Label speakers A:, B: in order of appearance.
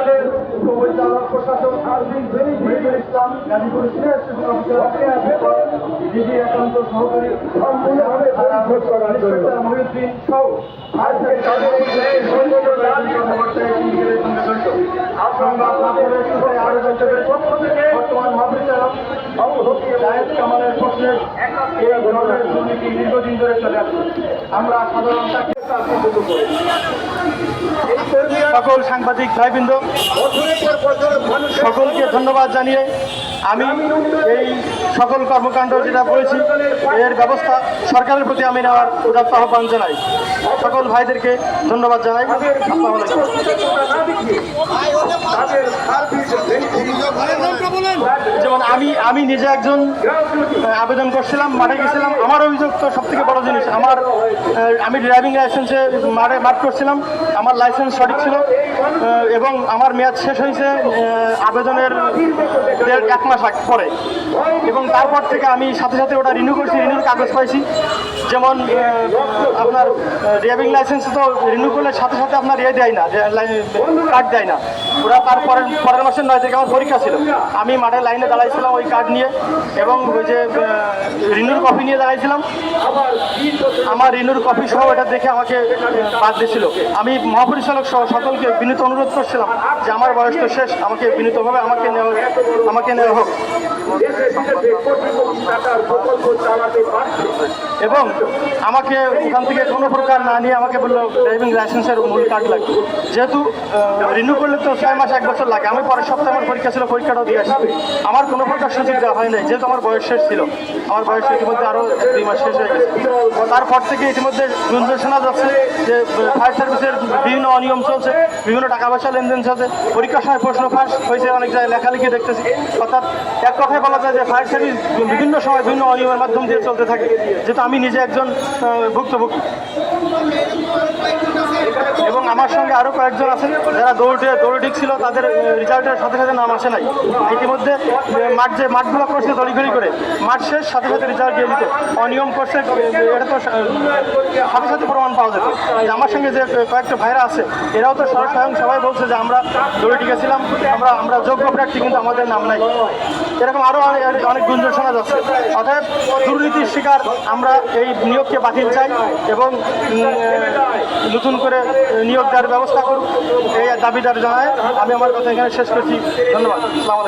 A: তাদের উপপরিচালক প্রশাসক আরবিন Mohidul Islam Gazipur senior station officer DG একান্ত সহকারী সম্পূর্ণভাবে মহিউদ্দিন সহ আজকে বর্তমান মহাপরিচালক কামালের প্রশ্নের এই ধরনের দুর্নীতি দীর্ঘদিন ধরে চলে আসছে। আমরা সাধারণ চাকরি করে।
B: সকল সাংবাদিক ভাইবৃন্দ, সকলকে ধন্যবাদ জানিয়ে আমি এই সকল কর্মকাণ্ড যেটা বলেছি এর ব্যবস্থা সরকারের প্রতি আমি নেওয়ার উদাত্ত আহ্বান জানাই। সকল ভাইদেরকে ধন্যবাদ জানাই। আসসালামু আলাইকুম
A: তাদের সার্ভিস
B: যেমন আমি আমি নিজে একজন আবেদন করছিলাম, মাঠে গেছিলাম। আমার অভিযোগ তো সব থেকে বড় জিনিস, আমার আমি ড্রাইভিং লাইসেন্সে মাঠে মাঠ করছিলাম, আমার লাইসেন্স সঠিক ছিল এবং আমার মেয়াদ শেষ হয়েছে আবেদনের এক মাস পরে। এবং তারপর থেকে আমি সাথে সাথে ওটা রিনিউ করছি রিনিউর কাগজ পাইছি। যেমন আপনার ড্রাইভিং লাইসেন্স তো রিনিউ করলে সাথে সাথে আপনার ইয়ে দেয় না কার্ড দেয় না। ওরা তারপরের পরের মাসের নয় থেকে আমার পরীক্ষা ছিল। আমি মাঠে লাইনে দাঁড়াইছিলাম ওই কার্ড নিয়ে এবং ওই যে রিনুর কপি নিয়ে দাঁড়াইছিলাম। আমার রিনুর কপি সহ এটা দেখে আমাকে বাদ দিয়েছিল। আমি মহাপরিচালক সহ সকলকে বিনীত অনুরোধ করছিলাম যে আমার বয়স তো শেষ, আমাকে বিনীতভাবে আমাকে নেওয়া আমাকে নেওয়া হোক। এবং আমাকে ওখান থেকে কোনো প্রকার না নিয়ে আমাকে বলল ড্রাইভিং লাইসেন্সের মূল কার্ড লাগবে। যেহেতু রিনিউ করলে তো ছয় মাস, এক বছর লাগে। আমি পরের সপ্তাহে আমার পরীক্ষা ছিল, পরীক্ষাটাও দিয়ে আসি আমার কোনো প্রকার সুযোগ দেওয়া হয় নাই, যেহেতু আমার বয়স শেষ ছিল। আমার বয়স ইতিমধ্যে আরও দুই মাস শেষ হয়ে গেছে। তারপর থেকে ইতিমধ্যে গুঞ্জন শোনা যাচ্ছে যে ফায়ার সার্ভিসের বিভিন্ন অনিয়ম চলছে, বিভিন্ন টাকা পয়সা লেনদেন চলছে। পরীক্ষার সময় প্রশ্ন ফাঁস হয়েছে, অনেক জায়গায় লেখালেখি দেখতেছি। অর্থাৎ এক কথায় বলা যায় যে ফায়ার সার্ভিস বিভিন্ন সময় বিভিন্ন অনিয়মের মাধ্যম দিয়ে চলতে থাকে, যেহেতু আমি নিজে একজন ভুক্তভোগী। এবং আমার সঙ্গে আরও কয়েকজন আছেন, যারা দৌড়ে দৌড়ে ছিল তাদের রেজাল্টের সাথে সাথে নাম আসে নাই। ইতিমধ্যে মাঠ যে, মাঠগুলো করছে তড়িঘড়ি করে, মাঠ শেষ, সাথে সাথে রেজাল্ট দিয়ে দিত। অনিয়ম করছে এটা তো সাথে সাথে প্রমাণ পাওয়া যেত আমার সঙ্গে যে কয়েকটা ভাইরা আছে, এরাও তো সব- স্বয়ং সবাই বলছে যে আমরা দৌড়ে টিকেছিলাম আমরা আমরা যোগ্য প্রার্থী, কিন্তু আমাদের নাম নাই। এরকম আরও অনেক অনেক গুঞ্জন শোনা যাচ্ছে। অতএব দুর্নীতির শিকার আমরা এই নিয়োগকে বাতিল চাই এবং নতুন করে নিয়োগ দেওয়ার ব্যবস্থা করুক। এই দাবিদার জানায় আমি আমার কথা এখানে শেষ করছি। ধন্যবাদ। আসসালামু